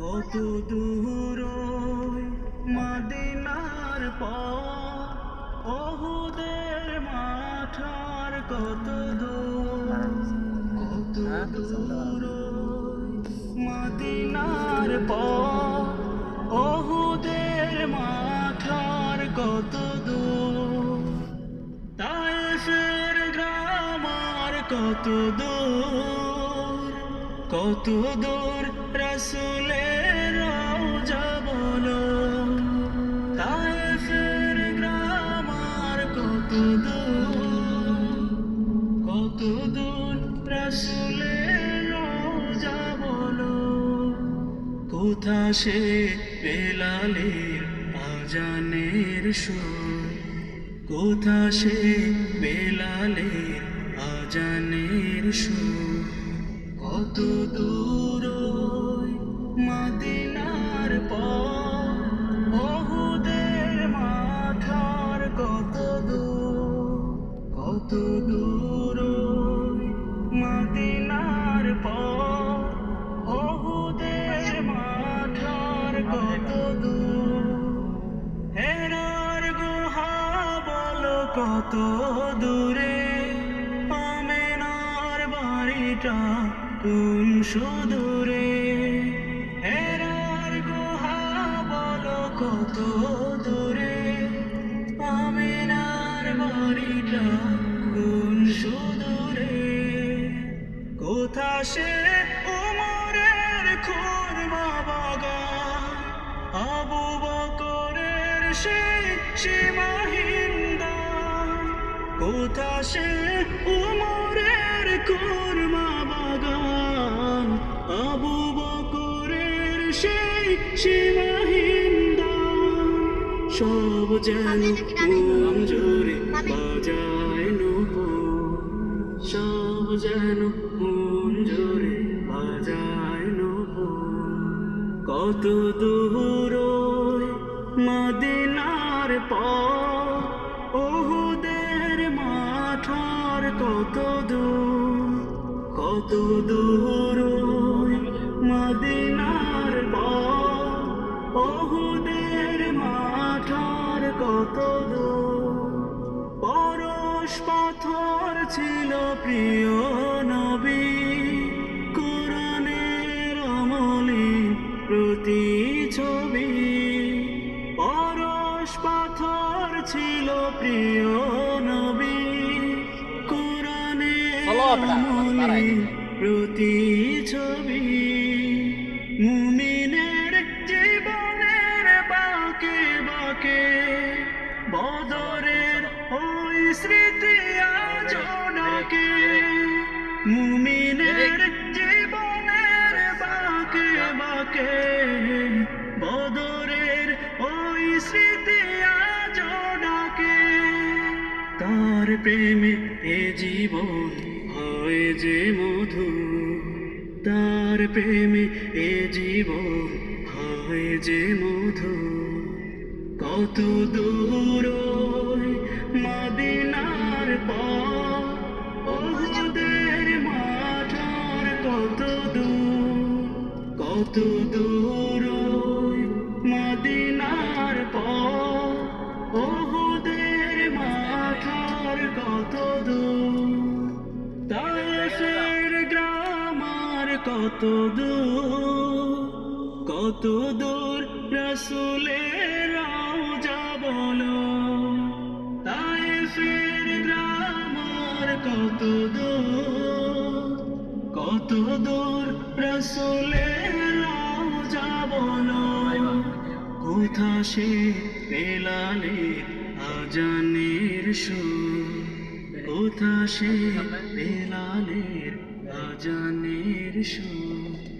কত দূর মদিনার পর ওহুদের মাঠার কত দূর কত দূর মদিনার পর ওহুদের মাঠার কত দূর তাইফের গ্রামার কত দূর। কত দূর রসুলের রওজা বলো। তাইফের গ্রামার কত দূর কত দূর রসুলের রওজা বলো। কোথা সে বেলালের আজানের সুর? কোথা সে বেলালের আজানের সুর? কত দূর মদিনার পর বহুদের মাঠার কত দূর? কত দূর মদিনার পর মাঠার কত দূর? হেরার গুহা বলো কত দূরে? আমেনার বাড়িটা কোন সুদূরে হেরার গুহা বলো কত দূরে? আমেনার বাড়িটা কোন সুদূরে? কোথা সে উমরের খুরমা বাগান আবু বকরের সেই সীমাহীন দান। কোথা সে উমরের খুরমা আবু বকরের সেই সীমাহীন সব যেন জোরে বাজায় নূপুর সব যেন জোরে বাজায় নূপুর কত দূর ওই মদিনার পর ওহুদের মাঠার কত দূর? কত দূর পরশ পাথর ছিল প্রিয় নবী। কোরআনের প্রতি ছবি। পরশ পাথর ছিল প্রিয় নবী। কোরআনের প্রতি ছবি। মুমিনের স্মৃতি আজ ডাকে মুমিনের জীবনের বাকে বাকে। বদরের ওই স্মৃতি আজ ডাকে তার প্রেমে এ জীবন হয় যে মধু। তার প্রেমে এ জীবন হয় যে মধু। কত দূর মদিনার পর ওদের মাঠার কত দূর কত দূর মদিনার পর ওদের মাঠার কত দূর তাইফের গ্রামার কত দূর কত দূর রসুলের রওজা রসুলের যাব কোথা সে পেলালে আজানের সুর? কোথা সে পেলালে আজানের সুর?